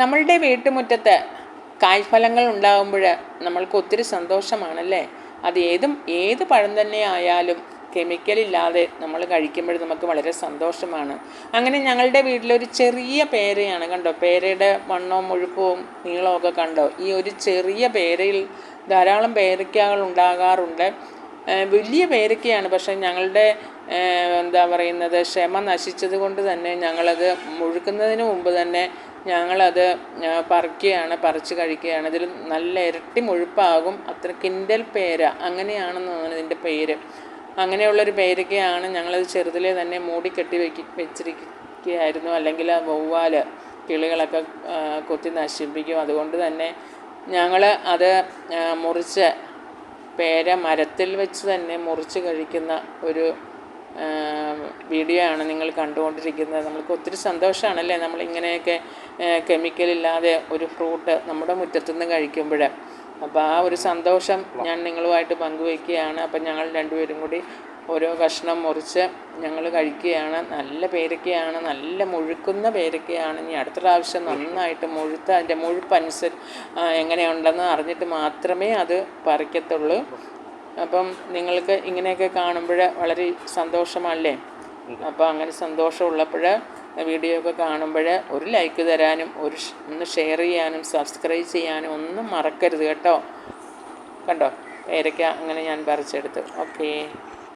നമ്മളുടെ വീട്ടുമുറ്റത്ത് കായ്ഫലങ്ങൾ ഉണ്ടാകുമ്പോൾ നമ്മൾക്ക് ഒത്തിരി സന്തോഷമാണല്ലേ? അത് ഏതും ഏത് പഴം തന്നെ ആയാലും കെമിക്കലില്ലാതെ നമ്മൾ കഴിക്കുമ്പോൾ നമുക്ക് വളരെ സന്തോഷമാണ്. അങ്ങനെ ഞങ്ങളുടെ വീട്ടിലൊരു ചെറിയ പേരയാണ് കണ്ടോ? പേരയുടെ വണ്ണവും മുഴുപ്പവും നീളവും കണ്ടോ? ഈ ഒരു ചെറിയ പേരയിൽ ധാരാളം പേരയ്ക്കകൾ ഉണ്ടാകാറുണ്ട്. വലിയ പേരക്കയാണ് പക്ഷേ ഞങ്ങളുടെ എന്താ പറയുന്നത് ക്ഷമ നശിച്ചത് കൊണ്ട് തന്നെ ഞങ്ങളത് മുഴുക്കുന്നതിന് മുമ്പ് തന്നെ ഞങ്ങളത് പറിക്കുകയാണ് പറിച്ച് കഴിക്കുകയാണ്. ഇതിൽ നല്ല ഇരട്ടി മുഴുപ്പാകും. അത്ര കിൻഡൽ പേര. അങ്ങനെയാണെന്ന് തോന്നുന്നു ഇതിന്റെ പേര്. അങ്ങനെയുള്ളൊരു പേരയ്ക്കയാണ് ഞങ്ങളത് ചെറുതിലെ തന്നെ മൂടി കെട്ടി വെക്കി വെച്ചിരിക്കുകയായിരുന്നു. അല്ലെങ്കിൽ ആ വവ്വാൽ കിളികളൊക്കെ കൊത്തി നശിപ്പിക്കും. അതുകൊണ്ട് തന്നെ ഞങ്ങൾ അത് മുറിച്ച് പേര മരത്തിൽ വെച്ച് തന്നെ മുറിച്ച് കഴിക്കുന്ന ഒരു വീഡിയോ ആണ് നിങ്ങൾ കണ്ടുകൊണ്ടിരിക്കുന്നത്. നമ്മൾക്ക് ഒത്തിരി സന്തോഷമാണല്ലേ നമ്മൾ ഇങ്ങനെയൊക്കെ കെമിക്കലില്ലാതെ ഒരു ഫ്രൂട്ട് നമ്മുടെ മുറ്റത്തുനിന്ന് കഴിക്കുമ്പോൾ അപ്പോൾ ആ ഒരു സന്തോഷം ഞാൻ നിങ്ങളുമായിട്ട് പങ്കുവയ്ക്കുകയാണ് അപ്പം ഞങ്ങൾ രണ്ടുപേരും കൂടി ഓരോ കഷ്ണം മുറിച്ച് ഞങ്ങൾ കഴിക്കുകയാണ്. നല്ല പേരക്കയാണ് നല്ല മുഴുക്കുന്ന പേരക്കയാണ്. ഇനി അടുത്ത പ്രാവശ്യം നന്നായിട്ട് മുഴുത്ത അതിന്റെ മുഴുപ്പനുസരിച്ച് എങ്ങനെയുണ്ടെന്ന് അറിഞ്ഞിട്ട് മാത്രമേ അത് പറിക്കത്തുള്ളൂ. അപ്പം നിങ്ങൾക്ക് ഇങ്ങനെയൊക്കെ കാണുമ്പോൾ വളരെ സന്തോഷമല്ലേ അപ്പോൾ അങ്ങനെ സന്തോഷമുള്ളപ്പോൾ വീഡിയോ ഒക്കെ കാണുമ്പോൾ ഒരു ലൈക്ക് തരാനും ഒരു ഒന്ന് ഷെയർ ചെയ്യാനും സബ്സ്ക്രൈബ് ചെയ്യാനും ഒന്നും മറക്കരുത് കേട്ടോ. കണ്ടോ? പേരയ്ക്ക അങ്ങനെ ഞാൻ പറിച്ചെടുത്തു. ഓക്കേ